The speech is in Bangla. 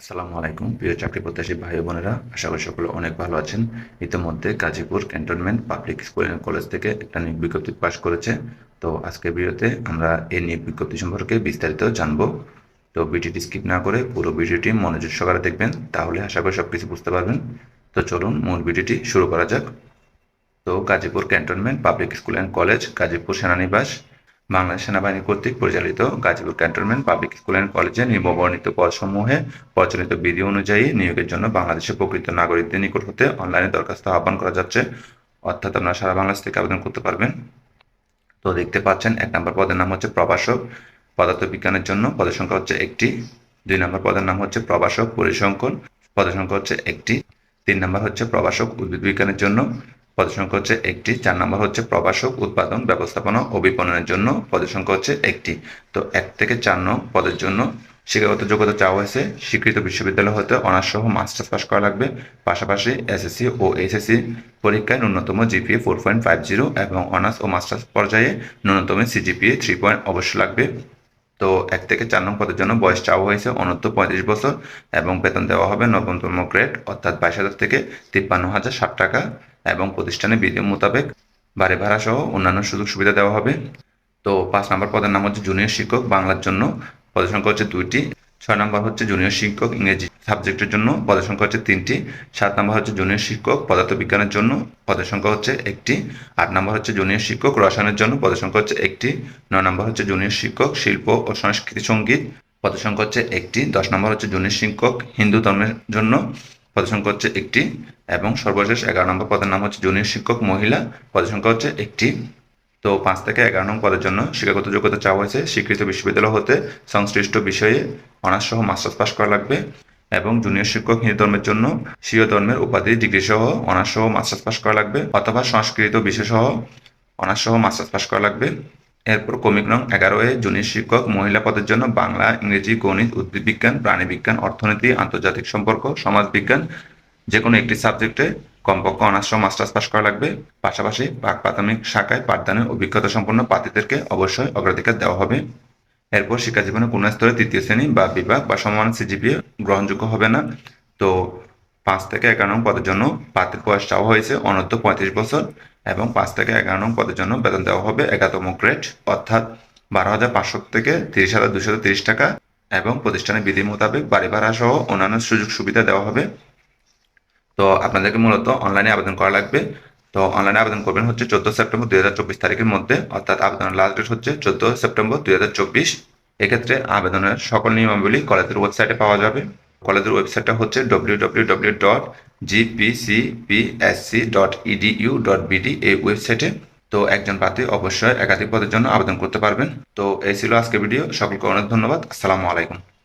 আসসালামু আলাইকুম। প্রিয় চাকরি প্রত্যাশী ভাই বোনেরা, আশা করি সকলে অনেক ভালো আছেন। ইতিমধ্যে Gazipur cantonment public school and college থেকে একটা নিয়োগ বিজ্ঞপ্তি পাশ করেছে। তো আজকের ভিডিওতে আমরা এই নিয়োগ বিজ্ঞপ্তি সম্পর্কে বিস্তারিত জানব। তো ভিডিওটি স্কিপ না করে পুরো ভিডিওটি মনোযোগ সহকারে দেখবেন, তাহলে আশা করি সব কিছু বুঝতে পারবেন। তো চলুন মূল ভিডিওটি শুরু করা যাক। তো Gazipur cantonment public school and college, Gazipur সেনানিবাস Bangladesh সেনাবাহিনী কর্তৃক পরিচালিত Gazipur cantonment public school and কলেজে নিম্নবর্ণিত পদসমূহে প্রচলিত বিধি অনুযায়ী নিয়োগের জন্য বাংলাদেশের প্রকৃত নাগরিকদের নিকট হতে অনলাইনে দরখাস্ত আহ্বান করা যাচ্ছে। অর্থাৎ আপনারা সারা বাংলাদেশ থেকে আবেদন করতে পারবেন। তো দেখতে পাচ্ছেন, এক নম্বর পদের নাম হচ্ছে প্রভাষক। পদার্থবিজ্ঞানের জন্য পদের সংখ্যা হচ্ছে একটি। দুই নম্বর পদের নাম হচ্ছে প্রভাষক পরিসংখ্যান। পদের সংখ্যা হচ্ছে একটি। তিন নম্বর হচ্ছে প্রভাষক উদ্ভিদ বিজ্ঞানের জন্য। পদের সংখ্যা হচ্ছে একটি, চার নম্বর হচ্ছে প্রবাসক উৎপাদন, ব্যবস্থাপনা ও বিপণনের জন্য পদের সংখ্যা হচ্ছে একটি। তো এক থেকে চার নং পদের জন্য শিক্ষাগত যোগ্যতা চাওয়া হয়েছে। স্বীকৃত বিশ্ববিদ্যালয় হতে অনার্স সহ মাস্টার্স পাস করা লাগবে। পাশাপাশি এসএসসি ও এইচএসসি পরীক্ষায় ন্যূনতম GPA four point five zero এবং অনার্স ও মাস্টার্স পর্যায়ে ন্যূনতম সিজিপিএ থ্রি পয়েন্ট অবশ্যই লাগবে। তো এক থেকে চার নং পদের জন্য বয়স চাওয়া হয়েছে অনূর্ধ্ব পঁয়ত্রিশ বছর এবং বেতন দেওয়া হবে নবমতম গ্রেড, অর্থাৎ বাইশ হাজার থেকে তিপ্পান্ন হাজার ষাট টাকা। এবং প্রতিষ্ঠানে বিধি মোতাবেক বাড়ি ভাড়া সহ অন্যান্য সুযোগ সুবিধা দেওয়া হবে। তো পাঁচ নম্বর পদের নাম হচ্ছে জুনিয়র শিক্ষক বাংলার জন্য। পদের সংখ্যা হচ্ছে দুইটি। ছয় নম্বর হচ্ছে জুনিয়র শিক্ষক ইংরেজি সাবজেক্টের জন্য। পদের সংখ্যা হচ্ছে তিনটি। সাত নম্বর হচ্ছে জুনিয়র শিক্ষক পদার্থবিজ্ঞানের জন্য। পদের সংখ্যা হচ্ছে একটি। আট নম্বর হচ্ছে জুনিয়র শিক্ষক রসায়নের জন্য। পদের সংখ্যা হচ্ছে একটি। নয় নম্বর হচ্ছে জুনিয়র শিক্ষক শিল্প ও সংস্কৃতি সংগীত। পদের সংখ্যা হচ্ছে একটি। দশ নম্বর হচ্ছে জুনিয়র শিক্ষক হিন্দু ধর্মের জন্য। পদের সংখ্যা হচ্ছে একটি এবং সর্বশেষ এগারো নম্বর পদের নাম হচ্ছে জুনিয়র শিক্ষক মহিলা। পদের সংখ্যা হচ্ছে একটি। তো পাঁচ থেকে এগারো নং পদের জন্য শিক্ষাগত যোগ্যতা চাওয়া হয়েছে। স্বীকৃত বিশ্ববিদ্যালয় হতে সংশ্লিষ্ট বিষয়ে অনার্স সহ মাস্টার্স পাস করা লাগবে এবং জুনিয়র শিক্ষক হিন্দু ধর্মের জন্য স্বীয় ধর্মের উপাধি, ডিগ্রি সহ অনার্স সহ মাস্টার্স পাস করা লাগবে অথবা সংস্কৃত বিষয় সহ অনার্স সহ মাস্টার্স পাস করা লাগবে। এরপর কমিক নং এগারো এ শিক্ষক মহিলা পদের জন্য বাংলা, ইংরেজি, গণিত উদ্ভিদ বিজ্ঞান প্রাণী বিজ্ঞান অর্থনীতি, আন্তর্জাতিক সম্পর্ক, সমাজবিজ্ঞান যে কোনো একটি সাবজেক্টে কমপক্ষে অনার্স মাস্টার্স পাস করা লাগবে। পাশাপাশি পাক প্রাথমিক শাখায় পাঠদানের অভিজ্ঞতা সম্পন্ন প্রার্থীদেরকে অবশ্যই অগ্রাধিকার দেওয়া হবে। এরপর শিক্ষা জীবনে কোনো স্তরে তৃতীয় শ্রেণি বা বিভাগ বা সমান সিজিপিএ গ্রহণযোগ্য হবে না। তো পাঁচ থেকে এগারো নং পদের জন্য প্রার্থীর বয়স চাওয়া হয়েছে। অনূর্ধ্ব পঁয়ত্রিশ বছর এবং পাঁচ থেকে এগারো নং পদের জন্য বেতন দেওয়া হবে এগারোতম গ্রেড, অর্থাৎ বারো হাজার পাঁচশো থেকে তিরিশ হাজার দুশো তিরিশ টাকা এবং প্রতিষ্ঠানের বিধি মোতাবেক বাড়ি ভাড়া সহ অন্যান্য সুযোগ সুবিধা দেওয়া হবে। তো আপনাদেরকে মূলত অনলাইনে আবেদন করা লাগবে। তো অনলাইনে আবেদন করবেন হচ্ছে চোদ্দ সেপ্টেম্বর দুই হাজার চব্বিশ তারিখের মধ্যে, অর্থাৎ আবেদনের লাস্ট ডেট হচ্ছে চোদ্দ সেপ্টেম্বর দুই হাজার চব্বিশ। এক্ষেত্রে আবেদনের সকল নিয়মাবলী কলেজের ওয়েবসাইটে পাওয়া যাবে। কলেজের ওয়েবসাইটটা হচ্ছে W W W dot dot dot এই ওয়েবসাইটে। তো একজন প্রার্থী অবশ্যই একাধিক পদের জন্য আবেদন করতে পারবেন। তো এই ছিল আজকের ভিডিও। সকলকে অনেক ধন্যবাদ। আসসালামু আলাইকুম।